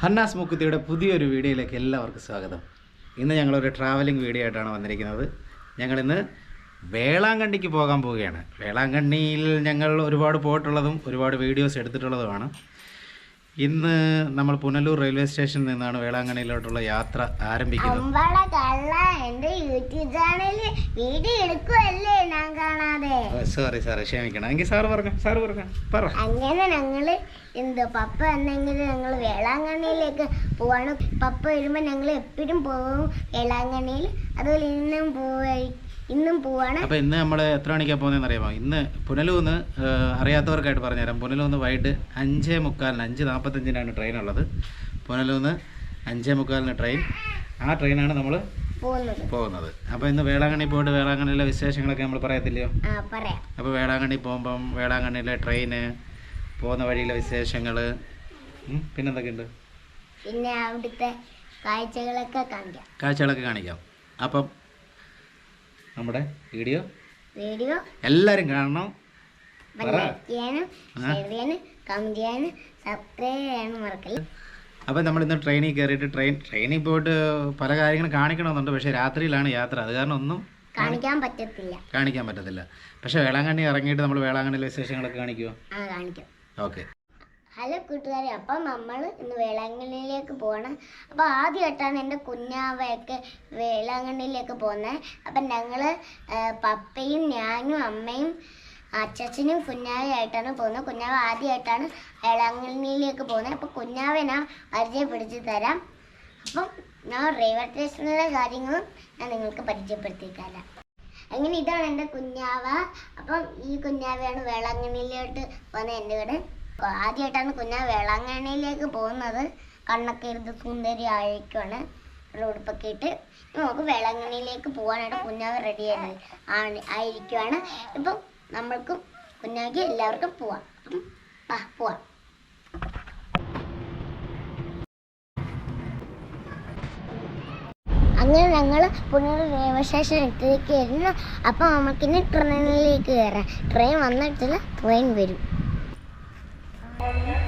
ഹന്നാസ് മുക്കുത്തിയുടെ പുതിയൊരു വീഡിയോയിലേക്ക് എല്ലാവർക്കും സ്വാഗതം. ഇന്ന് ഞങ്ങളൊരു ട്രാവലിംഗ് വീഡിയോ ആയിട്ടാണ് വന്നിരിക്കുന്നത്. ഞങ്ങളിന്ന് വേളാങ്കണ്ണിക്ക് പോകാൻ പോവുകയാണ്. വേളാങ്കണ്ണിയിൽ ഞങ്ങൾ ഒരുപാട് പോയിട്ടുള്ളതും ഒരുപാട് വീഡിയോസ് എടുത്തിട്ടുള്ളതുമാണ്. ഇന്ന് നമ്മൾ പുനലൂർ റെയിൽവേ സ്റ്റേഷനിൽ നിന്നാണ് വേളാങ്കണ്ണിയിലോട്ടുള്ള യാത്ര ആരംഭിക്കുന്നത്. സോറി സാർ ക്ഷമിക്കണം. എങ്കിൽ സാറ് പറഞ്ഞു സാറ് പറഞ്ഞു പറ. അങ്ങനെ ഞങ്ങൾ എന്ത് പപ്പ എന്നെങ്കിൽ ഞങ്ങൾ വേളാങ്കണ്ണിയിലേക്ക് പോവാണ്. പപ്പ വരുമ്പോ ഞങ്ങൾ എപ്പോഴും പോകും വേളാങ്കണ്ണിയിൽ. അതുപോലെ ഇന്നും പോയി ഇന്നും പോവാണ്. അപ്പോൾ ഇന്ന് നമ്മൾ എത്ര മണിക്കാ പോകുന്നതെന്ന് അറിയാമോ? ഇന്ന് പുനലൂന്ന് അറിയാത്തവർക്കായിട്ട് പറഞ്ഞുതരാം. പുനലൂന്ന് വൈകിട്ട് അഞ്ചേ മുക്കാലിന് അഞ്ച് നാൽപ്പത്തഞ്ചിനാണ് ട്രെയിൻ ഉള്ളത് പുനലൂന്ന് അഞ്ചേ മുക്കാലിന് ട്രെയിൻ. ആ ട്രെയിനാണ് നമ്മൾ പോകുന്നത്. അപ്പോൾ ഇന്ന് വേളാങ്കണ്ണി പോയിട്ട് വേളാങ്കണ്ണിയിലെ വിശേഷങ്ങളൊക്കെ നമ്മൾ പറയത്തില്ലയോ? അപ്പോൾ വേളാങ്കണ്ണി പോകുമ്പം വേളാങ്കണ്ണിയിലെ ട്രെയിന് പോകുന്ന വഴിയിലെ വിശേഷങ്ങൾ പിന്നെന്തൊക്കെയുണ്ട്? പിന്നെ അവിടുത്തെ കാഴ്ചകളൊക്കെ കാണിക്കാം. കാഴ്ചകളൊക്കെ കാണിക്കാം. അപ്പം നമ്മുടെ വീഡിയോ. വീഡിയോ. എല്ലാവരും കാണണം. അപ്പം നമ്മൾ ഇന്ന് ട്രെയിനിൽ കയറിയിട്ട് ട്രെയിൻ ട്രെയിനിൽ പോയിട്ട് പല കാര്യങ്ങളും കാണിക്കണമെന്നുണ്ട്. പക്ഷേ രാത്രിയിലാണ് യാത്ര. അത് കാരണം ഒന്നും കാണിക്കാൻ പറ്റത്തില്ല. കാണിക്കാൻ പറ്റത്തില്ല. പക്ഷേ വേളാങ്കണ്ണി ഇറങ്ങിയിട്ട് നമ്മൾ വേളാങ്കണ്ണിയിലെ വിശേഷങ്ങളൊക്കെ കാണിക്കുമോ കാണിക്കാം. ഓക്കെ. ഹലോ കൂട്ടുകാരെ അപ്പം നമ്മൾ ഇന്ന് വേളാങ്കണ്ണിയിലേക്ക് പോകണം അപ്പോൾ ആദ്യമായിട്ടാണ് എന്റെ കുഞ്ഞാവയൊക്കെ വേളാങ്കണ്ണിയിലേക്ക് പോകുന്നത്. അപ്പം ഞങ്ങൾ പപ്പയും ഞാനും അമ്മയും അച്ചച്ചനും കുഞ്ഞാവയായിട്ടാണ് പോകുന്നത്. കുഞ്ഞാവ ആദ്യമായിട്ടാണ് വേളാങ്കണ്ണിയിലേക്ക് പോകുന്നത്. അപ്പോൾ കുഞ്ഞാവെ ഞാൻ പരിചയപ്പെടുത്തി തരാം. അപ്പം ഞാൻ റെയിൽവേ സ്റ്റേഷനിലെ കാര്യങ്ങളും ഞാൻ നിങ്ങൾക്ക് പരിചയപ്പെടുത്തി അങ്ങനെ ഇതാണ് എന്റെ കുഞ്ഞാവ. അപ്പം ഈ കുഞ്ഞാവയാണ് വേളാങ്കണ്ണിയിലോട്ട് പോകുന്നത് എന്റെ കൂടെ. ആദ്യമായിട്ടാണ് കുഞ്ഞ വേളാങ്കണ്ണിയിലേക്ക് പോകുന്നത്. കണ്ണൊക്കെ ഇരുന്ന് സുന്ദരി ആയിരിക്കുവാണ്. ഉടുപ്പൊക്കെ ഇട്ട് നമുക്ക് വേളാങ്കണ്ണിയിലേക്ക് പോകാനായിട്ട് കുഞ്ഞാവ് റെഡി ആണ് ആയിരിക്കുവാണ്. ഇപ്പം നമ്മൾക്കും കുഞ്ഞാവിക്ക് എല്ലാവർക്കും പോവാം. അപ്പം പോവാം. അങ്ങനെ ഞങ്ങൾ പുനർ റെയിൽവേ സ്റ്റേഷൻ എത്തിയിരിക്കുകയായിരുന്നു. അപ്പം നമുക്കിനി ട്രെയിനിലേക്ക് കയറാം. ട്രെയിൻ വന്നിട്ടില്ല ട്രെയിൻ വരും. Thank you.